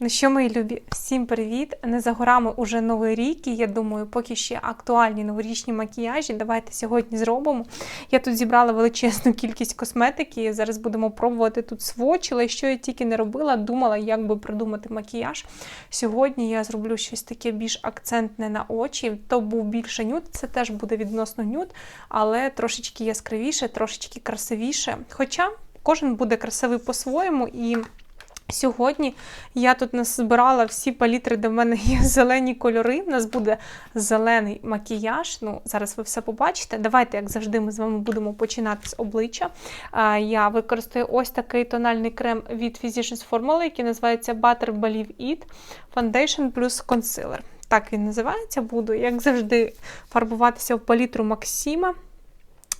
Ну що, мої любі, всім привіт! Не за горами уже новий рік, і я думаю, поки ще актуальні новорічні макіяжі. Давайте сьогодні зробимо. Я тут зібрала величезну кількість косметики. Зараз будемо пробувати тут свочила. Що я тільки не робила, думала, як би придумати макіяж. Сьогодні я зроблю щось таке більш акцентне на очі. То був більше нюд, це теж буде відносно нюд, але трошечки яскравіше, трошечки красивіше. Хоча кожен буде красивий по-своєму і. Сьогодні я тут назбирала всі палітри, де в мене є зелені кольори. У нас буде зелений макіяж. Ну, зараз ви все побачите. Давайте, як завжди, ми з вами будемо починати з обличчя. Я використаю ось такий тональний крем від Physicians Formula, який називається Butter Believe It Foundation плюс Concealer. Так він називається. Буду, як завжди, фарбуватися в палітру Максима.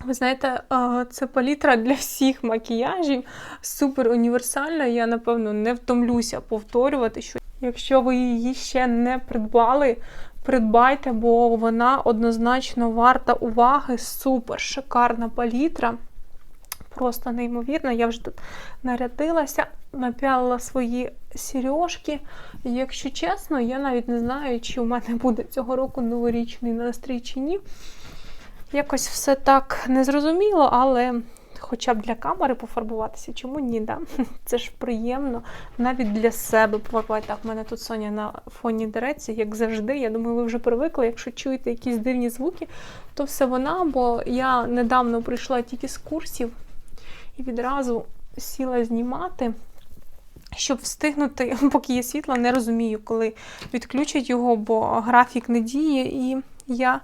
Ви знаєте, це палітра для всіх макіяжів, супер універсальна. Я, напевно, не втомлюся повторювати, що якщо ви її ще не придбали, придбайте, бо вона однозначно варта уваги. Супер шикарна палітра. Просто неймовірно. Я вже тут нарядилася, напялила свої сережки. Якщо чесно, я навіть не знаю, чи у мене буде цього року новорічний настрій чи ні. Якось все так незрозуміло, але хоча б для камери пофарбуватися, чому ні? да? Це ж приємно. Навіть для себе пофарбувати. Так, в мене тут Соня на фоні дереться, як завжди. Я думаю, ви вже привикли. Якщо чуєте якісь дивні звуки, то все вона, бо я недавно прийшла тільки з курсів і відразу сіла знімати. Щоб встигнути, поки є світло, не розумію, коли відключать його, бо графік не діє, і я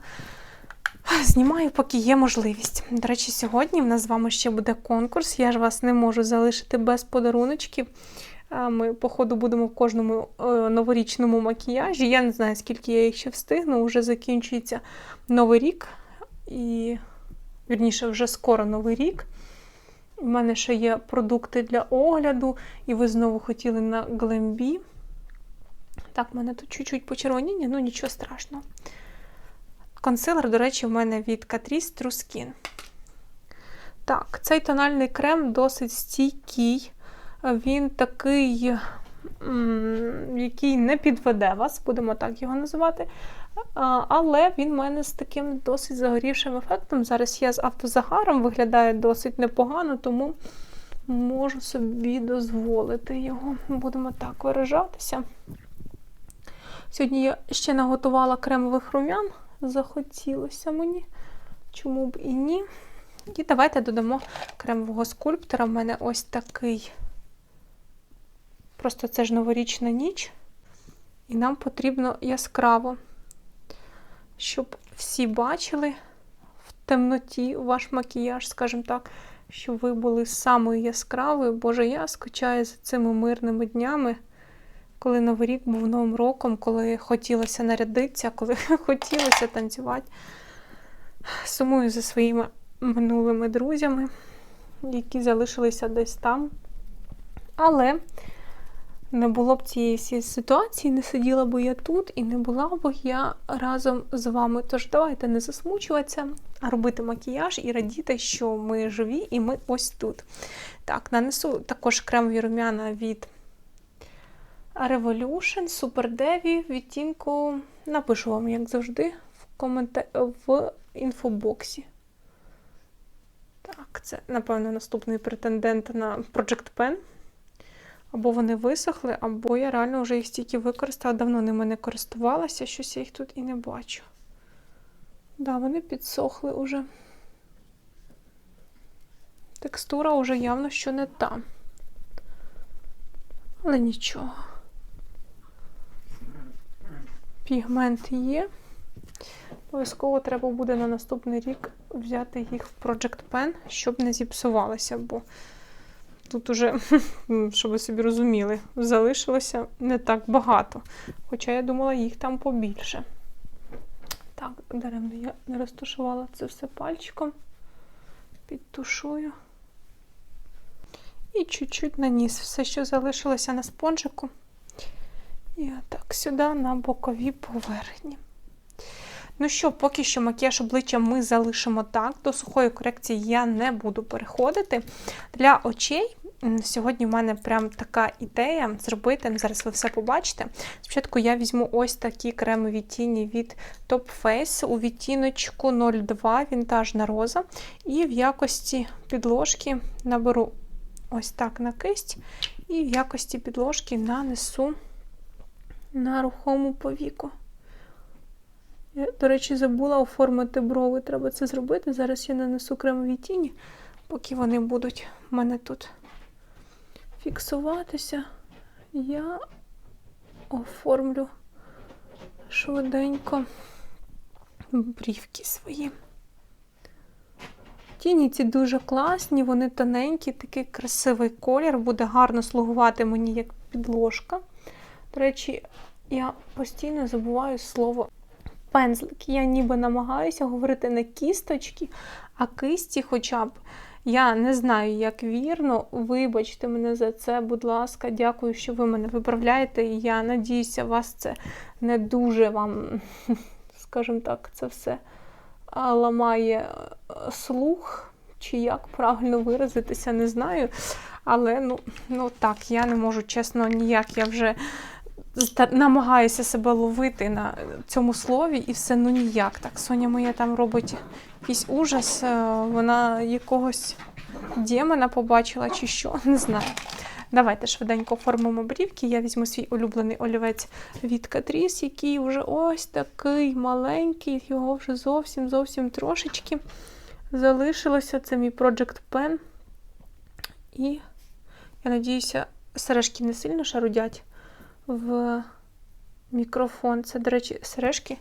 Знімаю, поки є можливість. До речі, сьогодні в нас з вами ще буде конкурс. Я ж вас не можу залишити без подаруночків. Ми, походу, будемо в кожному е, новорічному макіяжі. Я не знаю, скільки я їх ще встигну. Вже закінчується новий рік. І, вірніше, вже скоро новий рік. У мене ще є продукти для огляду, і ви знову хотіли на Глембі. Так, в мене тут чуть-чуть почервоніння, ну нічого страшного. Консилер, до речі, в мене від Catrice True Skin. Так, цей тональний крем досить стійкий. Він такий, який не підведе вас, будемо так його називати. Але він в мене з таким досить загорівшим ефектом. Зараз я з автозагаром виглядає досить непогано, тому можу собі дозволити його. Будемо так виражатися. Сьогодні я ще наготувала кремових рум'ян захотілося мені. Чому б і ні? І давайте додамо кремового скульптора. У мене ось такий. Просто це ж новорічна ніч. І нам потрібно яскраво, щоб всі бачили в темноті ваш макіяж, скажімо так, щоб ви були самою яскравою. Боже, я скучаю за цими мирними днями коли Новий рік був новим роком, коли хотілося нарядитися, коли хотілося танцювати. Сумую за своїми минулими друзями, які залишилися десь там. Але не було б цієї ситуації, не сиділа б я тут і не була б я разом з вами. Тож давайте не засмучуватися, а робити макіяж і радіти, що ми живі і ми ось тут. Так, нанесу також кремові рум'яна від Revolution Super Devi відтінку напишу вам, як завжди, в коментар... в інфобоксі. Так, це, напевно, наступний претендент на Project Pen. Або вони висохли, або я реально вже їх стільки використала. Давно ними не користувалася, щось я їх тут і не бачу. Да, вони підсохли уже. Текстура вже явно що не та. Але нічого. Пігмент є. Обов'язково треба буде на наступний рік взяти їх в Project Pen, щоб не зіпсувалися, бо тут уже, щоб ви собі розуміли, залишилося не так багато. Хоча я думала, їх там побільше. Так, даремно я не розташувала це все пальчиком. Підтушую. І чуть-чуть наніс все, що залишилося на спонжику. І отак сюди на бокові поверхні. Ну що, поки що макіяж обличчя ми залишимо так. До сухої корекції я не буду переходити. Для очей сьогодні в мене прям така ідея зробити. ну, Зараз ви все побачите. Спочатку я візьму ось такі кремові тіні від Top Face у відтіночку 02 вінтажна роза. І в якості підложки наберу ось так на кисть, і в якості підложки нанесу на рухому повіку. Я, до речі, забула оформити брови. Треба це зробити. Зараз я нанесу кремові тіні, поки вони будуть в мене тут фіксуватися. Я оформлю швиденько брівки свої. Тіні ці дуже класні, вони тоненькі, такий красивий колір, буде гарно слугувати мені як підложка. До речі, я постійно забуваю слово пензлик. Я ніби намагаюся говорити не кісточки, а кисті хоча б. Я не знаю, як вірно. Вибачте мене за це, будь ласка, дякую, що ви мене виправляєте. І я надіюся, вас це не дуже вам, скажімо так, це все ламає е, слух, чи як правильно виразитися, не знаю. Але ну, ну так, я не можу, чесно, ніяк. Я вже намагаюся себе ловити на цьому слові, і все ну ніяк. Так, Соня моя там робить якийсь ужас, е, вона якогось демона побачила чи що, не знаю. Давайте швиденько оформимо брівки. Я візьму свій улюблений олівець від Catrice, який вже ось такий маленький, його вже зовсім зовсім трошечки залишилося. Це мій Project Pen. І я надіюся, сережки не сильно шарудять в мікрофон. Це, до речі, сережки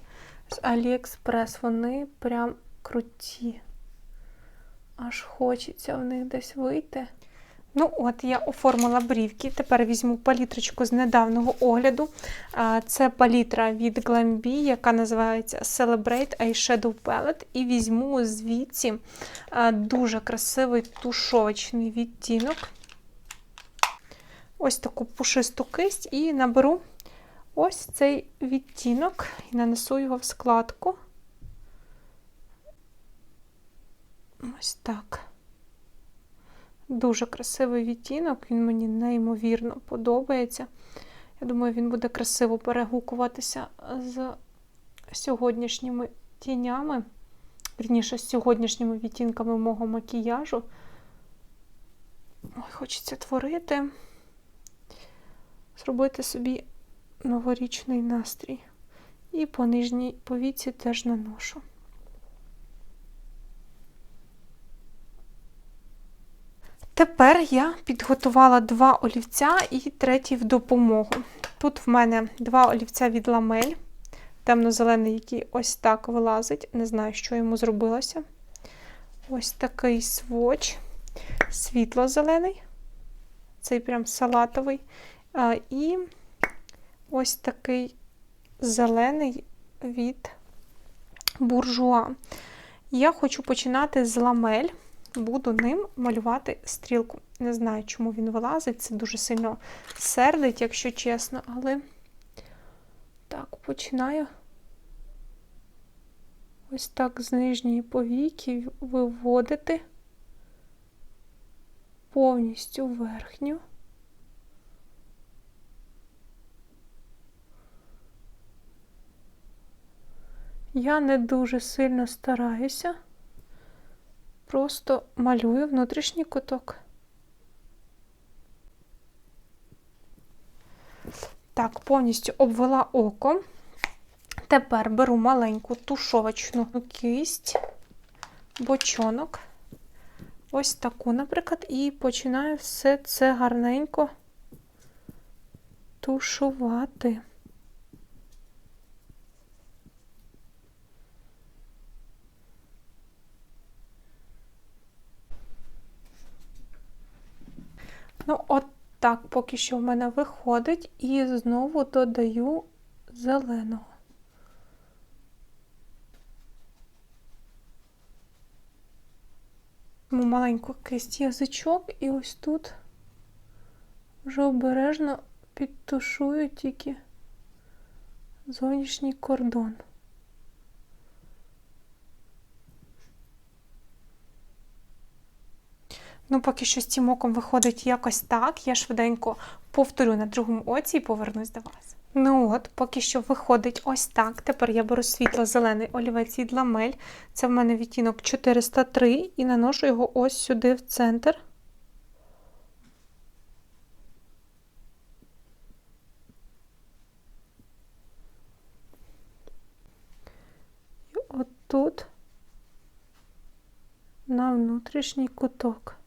з AliExpress. Вони прям круті. Аж хочеться в них десь вийти. Ну, от я оформила брівки. Тепер візьму палітрочку з недавнього огляду. Це палітра від Glambi, яка називається Celebrate Eyeshadow Palette. І візьму звідси дуже красивий тушовочний відтінок. Ось таку пушисту кисть і наберу ось цей відтінок і нанесу його в складку. Ось так. Дуже красивий відтінок, він мені неймовірно подобається. Я думаю, він буде красиво перегукуватися з сьогоднішніми тінями, вірніше, з сьогоднішніми відтінками мого макіяжу. Ой, хочеться творити, зробити собі новорічний настрій. І по нижній повіці теж наношу. Тепер я підготувала два олівця і третій в допомогу. Тут в мене два олівця від ламель, темно-зелений, який ось так вилазить. Не знаю, що йому зробилося. Ось такий сводч, світло-зелений, цей прям салатовий. І ось такий зелений від буржуа. Я хочу починати з ламель буду ним малювати стрілку. Не знаю, чому він вилазить, це дуже сильно сердить, якщо чесно, але так, починаю ось так з нижньої повіки виводити повністю верхню. Я не дуже сильно стараюся просто малюю внутрішній куток. Так, повністю обвела око. Тепер беру маленьку тушовочну кисть, бочонок, ось таку, наприклад, і починаю все це гарненько тушувати. Ну, от так поки що в мене виходить, і знову додаю зеленого. Маленьку кисть язичок, і ось тут вже обережно підтушую тільки зовнішній кордон. Ну, поки що з цим оком виходить якось так. Я швиденько повторю на другому оці і повернусь до вас. Ну от, поки що виходить ось так. Тепер я беру світло-зелений олівець від ламель. Це в мене відтінок 403 і наношу його ось сюди в центр. І отут на внутрішній куток.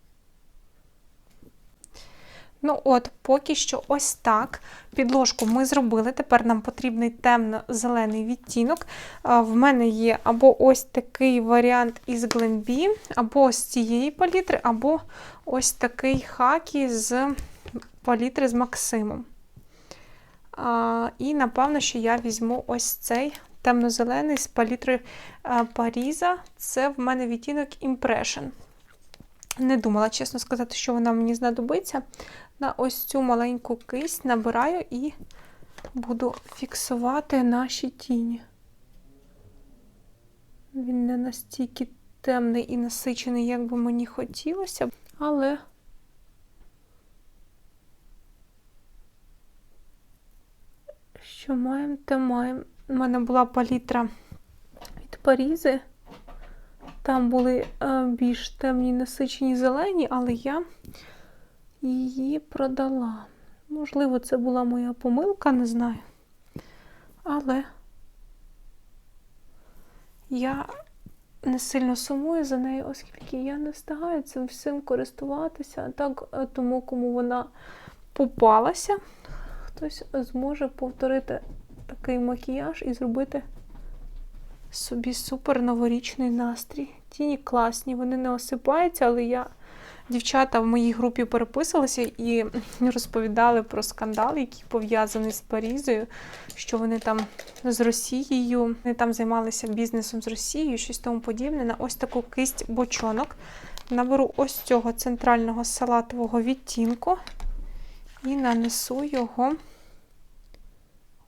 Ну, от, поки що ось так. Підложку ми зробили. Тепер нам потрібний темно-зелений відтінок. В мене є або ось такий варіант із Glambi, або з цієї палітри, або ось такий хакі з палітри з Максимом. І, напевно, що я візьму ось цей темно-зелений з палітри Паріза. Це в мене відтінок Impression. Не думала, чесно сказати, що вона мені знадобиться. На ось цю маленьку кисть набираю і буду фіксувати наші тіні. Він не настільки темний і насичений, як би мені хотілося, але що маємо, те маємо. У мене була палітра від Парізи. Там були е, більш темні насичені зелені, але я її продала. Можливо, це була моя помилка, не знаю. Але я не сильно сумую за нею, оскільки я не встигаю цим всім користуватися. Так, е, тому кому вона попалася, хтось зможе повторити такий макіяж і зробити собі супер новорічний настрій. Тіні класні, вони не осипаються, але я. Дівчата в моїй групі переписувалися і розповідали про скандал, який пов'язаний з Парізою, що вони там з Росією, вони там займалися бізнесом з Росією, щось тому подібне. На ось таку кисть бочонок. Наберу ось цього центрального салатового відтінку і нанесу його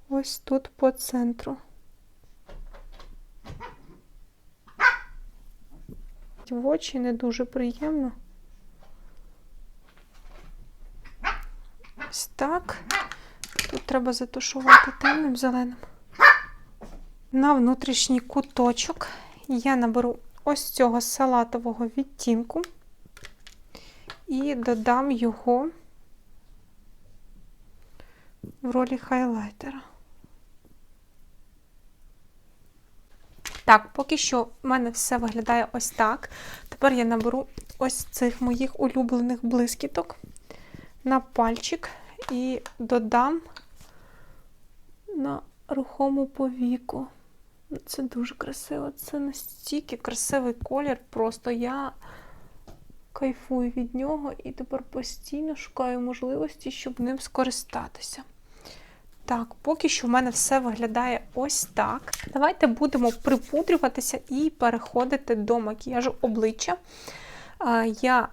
ось тут по центру. В очі не дуже приємно. Ось так. Тут треба затушувати темним зеленим. На внутрішній куточок я наберу ось цього салатового відтінку і додам його в ролі хайлайтера. Так, поки що в мене все виглядає ось так. Тепер я наберу ось цих моїх улюблених блискіток на пальчик і додам на рухому повіку. Це дуже красиво. Це настільки красивий колір. Просто я кайфую від нього і тепер постійно шукаю можливості, щоб ним скористатися. Так, поки що в мене все виглядає ось так. Давайте будемо припудрюватися і переходити до макіяжу обличчя. Я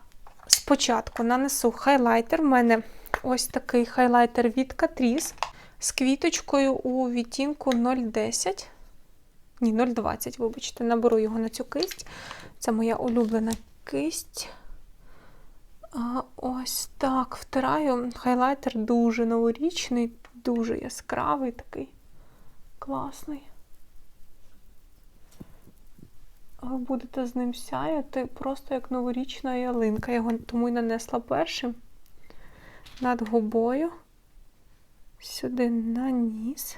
спочатку нанесу хайлайтер. У мене ось такий хайлайтер від Catrice з квіточкою у відтінку 0,10. Ні, 0,20, вибачте, наберу його на цю кисть. Це моя улюблена кисть. А, Ось так втираю. Хайлайтер дуже новорічний, дуже яскравий, такий класний. Ви будете з ним сяяти просто як новорічна ялинка. Я його тому й нанесла першим над губою, сюди на ніс,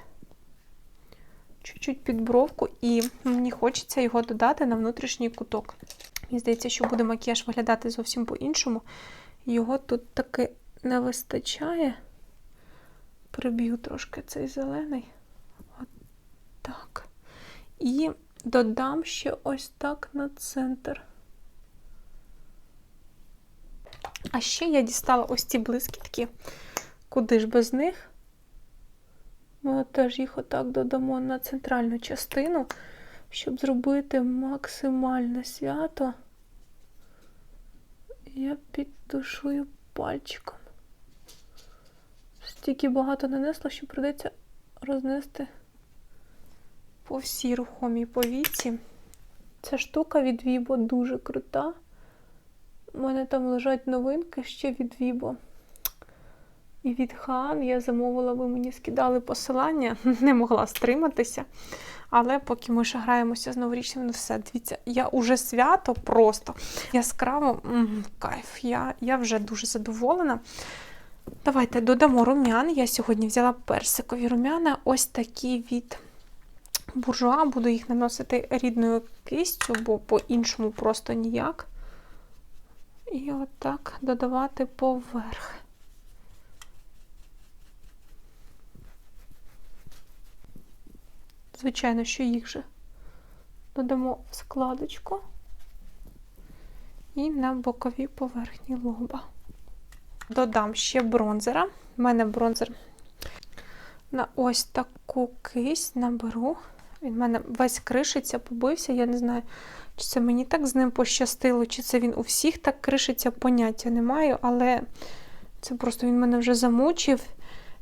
чуть-чуть під бровку, і мені хочеться його додати на внутрішній куток. Мені здається, що буде макіяж виглядати зовсім по-іншому. Його тут таки не вистачає. Приб'ю трошки цей зелений. От так. І додам ще ось так на центр. А ще я дістала ось ці блискітки. Куди ж без них? Ми теж їх отак додамо на центральну частину, щоб зробити максимальне свято. Я підтушую пальчиком. Стільки багато нанесла, що придеться рознести по всій рухомій повіці. Ця штука від Vibo дуже крута. У мене там лежать новинки ще від Вібо. І від Хан я замовила, ви мені скидали посилання, не могла стриматися. Але поки ми ще граємося з новорічним, ну все, дивіться, я уже свято просто яскраво м, кайф. Я, я вже дуже задоволена. Давайте додамо рум'ян. Я сьогодні взяла персикові рум'яна, ось такі від буржуа. Буду їх наносити рідною кистю, бо по-іншому просто ніяк. І отак додавати поверх. Звичайно, що їх же додамо в складочку і на бокові поверхні лоба. Додам ще бронзера. У мене бронзер на ось таку кисть наберу. Він мене весь кришиться, побився. Я не знаю, чи це мені так з ним пощастило, чи це він у всіх так кришиться, поняття не маю, але це просто він мене вже замучив.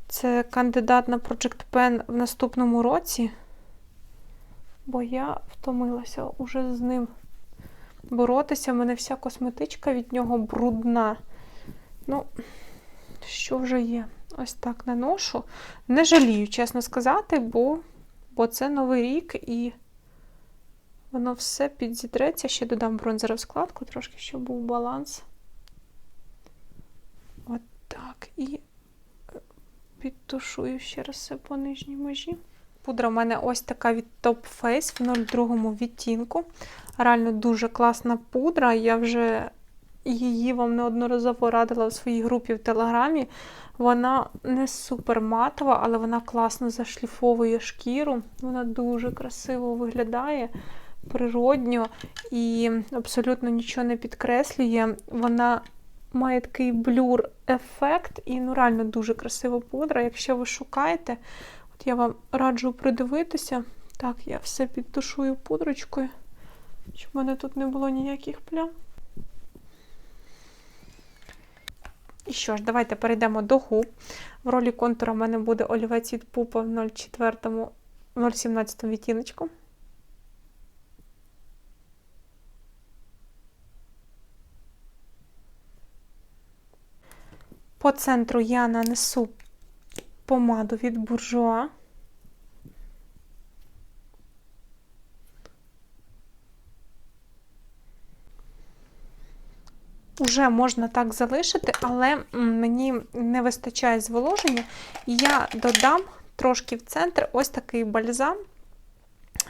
Це кандидат на Project Pen в наступному році, бо я втомилася уже з ним боротися. У мене вся косметичка від нього брудна. Ну, що вже є? Ось так наношу. Не жалію, чесно сказати, бо, бо це новий рік і воно все підзітреться. Ще додам бронзера в складку, трошки, щоб був баланс. От так. І підтушую ще раз все по нижній межі. Пудра в мене ось така від Top Face в 02 відтінку. Реально дуже класна пудра. Я вже її вам неодноразово радила в своїй групі в Телеграмі. Вона не супер матова, але вона класно зашліфовує шкіру. Вона дуже красиво виглядає, природньо і абсолютно нічого не підкреслює. Вона має такий блюр-ефект, і ну, реально дуже красива пудра. Якщо ви шукаєте, от я вам раджу придивитися. Так, я все підтушую пудрочкою, щоб в мене тут не було ніяких плям. І що ж, давайте перейдемо до губ. В ролі контура в мене буде олівець від пупа в 04, 017 відтіночку. По центру я нанесу помаду від буржуа. Уже можна так залишити, але мені не вистачає зволоження. Я додам трошки в центр ось такий бальзам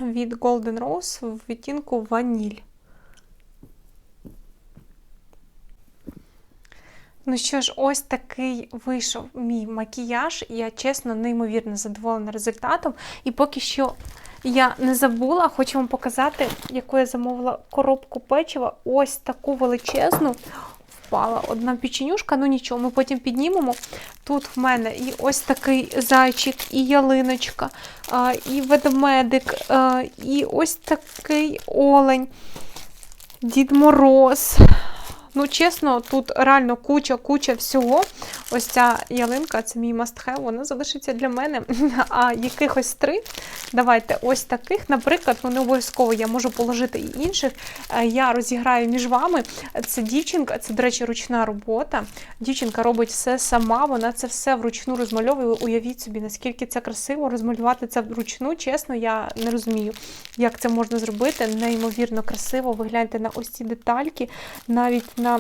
від Golden Rose в відтінку ваніль. Ну що ж, ось такий вийшов мій макіяж. Я чесно, неймовірно задоволена результатом. І поки що я не забула, хочу вам показати, яку я замовила коробку печива. Ось таку величезну. Впала одна печенюшка, ну нічого, ми потім піднімемо. Тут в мене і ось такий зайчик, і ялиночка, і ведмедик, і ось такий олень, Дід Мороз. Ну, чесно, тут реально куча-куча всього. Ось ця ялинка, це мій must-have, вона залишиться для мене. А якихось три. Давайте ось таких. Наприклад, не обов'язково я можу положити і інших. Е, я розіграю між вами. Це дівчинка, це, до речі, ручна робота. Дівчинка робить все сама, вона це все вручну розмальовує. Уявіть собі, наскільки це красиво, розмалювати це вручну. Чесно, я не розумію, як це можна зробити. Неймовірно красиво. Ви гляньте на ось ці детальки, навіть на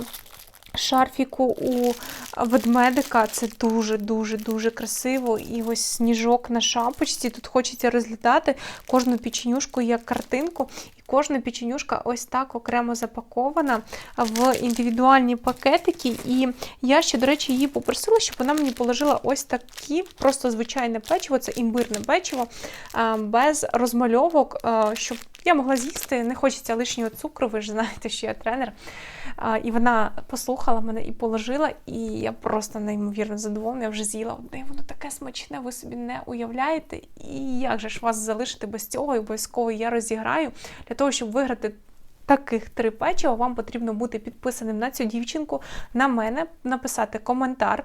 шарфіку у ведмедика. Це дуже-дуже-дуже красиво. І ось сніжок на шапочці. Тут хочеться розглядати кожну печенюшку як картинку. І кожна печенюшка ось так окремо запакована в індивідуальні пакетики. І я ще, до речі, її попросила, щоб вона мені положила ось такі, просто звичайне печиво, це імбирне печиво, без розмальовок, щоб я могла з'їсти, не хочеться лишнього цукру, ви ж знаєте, що я тренер. І вона послухала мене і положила, і я просто неймовірно задоволена. Я вже з'їла одне, воно таке смачне, ви собі не уявляєте. І як же ж вас залишити без цього? І обов'язково я розіграю. Для того, щоб виграти таких три печива, вам потрібно бути підписаним на цю дівчинку, на мене, написати коментар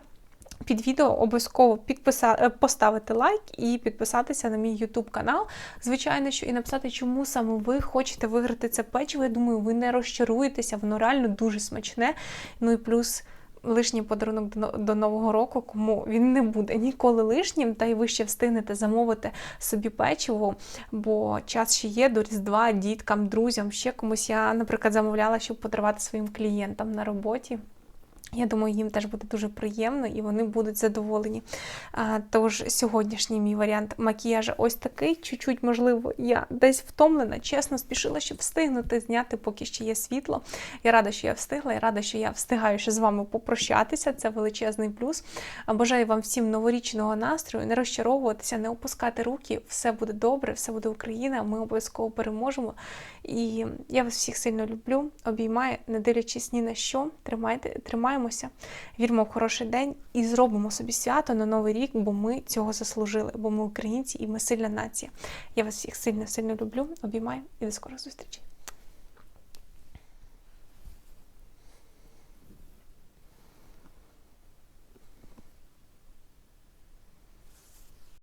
під відео обов'язково підписа... е, поставити лайк і підписатися на мій YouTube канал. Звичайно, що і написати, чому саме ви хочете виграти це печиво. Я думаю, ви не розчаруєтеся, воно реально дуже смачне. Ну і плюс. Лишній подарунок до, Нового року, кому він не буде ніколи лишнім, та й ви ще встигнете замовити собі печиво, бо час ще є до Різдва, діткам, друзям, ще комусь я, наприклад, замовляла, щоб подарувати своїм клієнтам на роботі. Я думаю, їм теж буде дуже приємно і вони будуть задоволені. А, Тож сьогоднішній мій варіант макіяжу ось такий. Чуть-чуть, можливо, я десь втомлена, чесно спішила, щоб встигнути зняти, поки ще є світло. Я рада, що я встигла, я рада, що я встигаю ще з вами попрощатися. Це величезний плюс. Бажаю вам всім новорічного настрою, не розчаровуватися, не опускати руки. Все буде добре, все буде Україна. Ми обов'язково переможемо. І я вас всіх сильно люблю, обіймаю, не дивлячись ні на що. Тримайте, тримаємося, віримо в хороший день і зробимо собі свято на новий рік, бо ми цього заслужили, бо ми українці і ми сильна нація. Я вас всіх сильно сильно люблю, обіймаю і до скорих зустрічей.